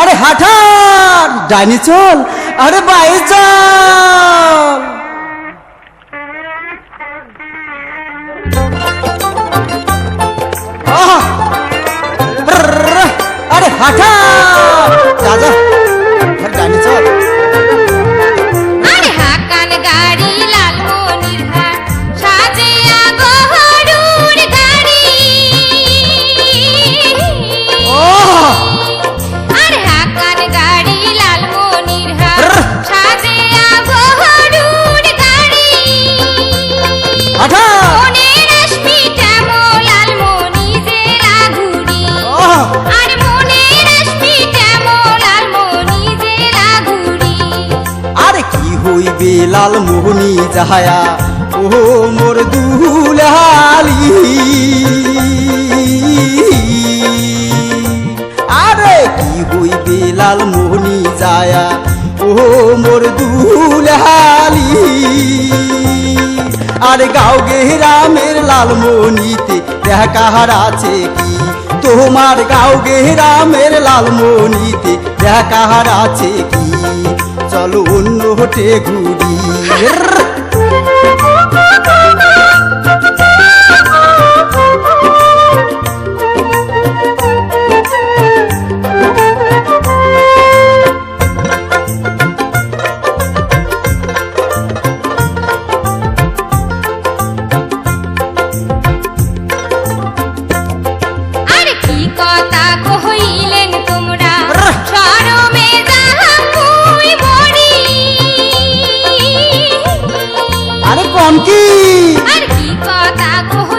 আরে হাঠান ডাইনি চল আরে বাইরে চল আরে হাঠান যা হইবে লাল মোহনী যাহায়া? ও মোর দুলালি আরে কি হইবে লাল মোহনী যায়া? ও মোর দুলালি আরে গাও গেহরামের লাল মনিতে দেখা কাহার আছে কি? তোমার গাও গেহরামের লাল মনিতে দেখা কাহার আছে কি? চলো অন্য হোটে ঘুরি। কি? আর কি কথা কহিলেন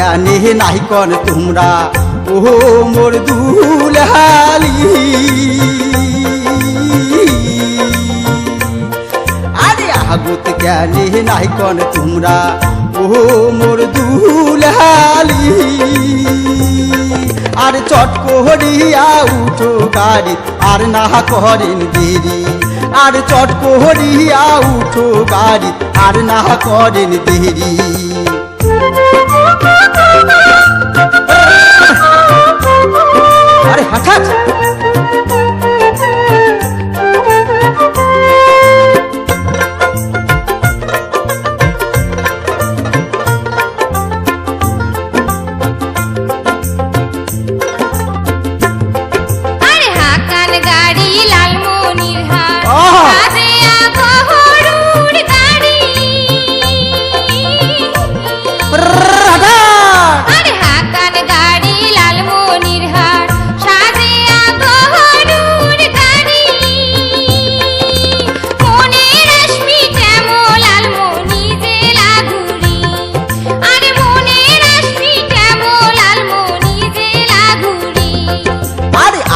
নাহি কন তোমরা। ও মোর দুলালি আরে আগুত কেনে নাহি কন তোমরা। ও মোর দুলালি আর চট করিয়া উঠো গাড়ি, আর না করেন দেরি। আর চট করিয়া উঠো গাড়ি, আর না করেন দেরি। Thank you.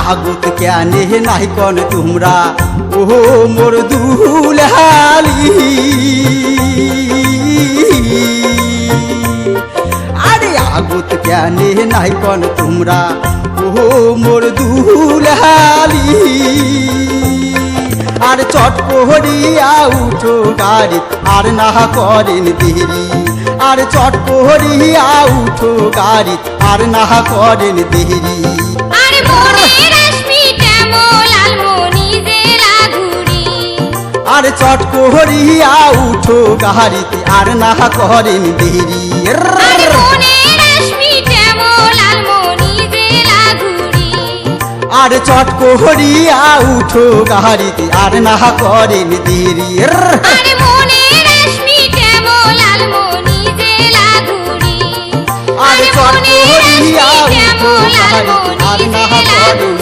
আগুত কেনে নাহি কন তোমরা ও মোর দুলালি আরে আগুত কেনে নাহি কন তোমরা ও মোর দুলালি আর চট করিয়া উঠো গাড়ি আর না করেন দেরি আর চট করিয়া উঠো গাড়ি আর না করেন দেরি আর চট করিয়া উঠো গাড়িতে আর না করেন দেরি আরে চট করিয়া উঠো গাড়িতে আর না করেন দেরি আরে চট করিয়া উঠো গাড়িতে আর না করেন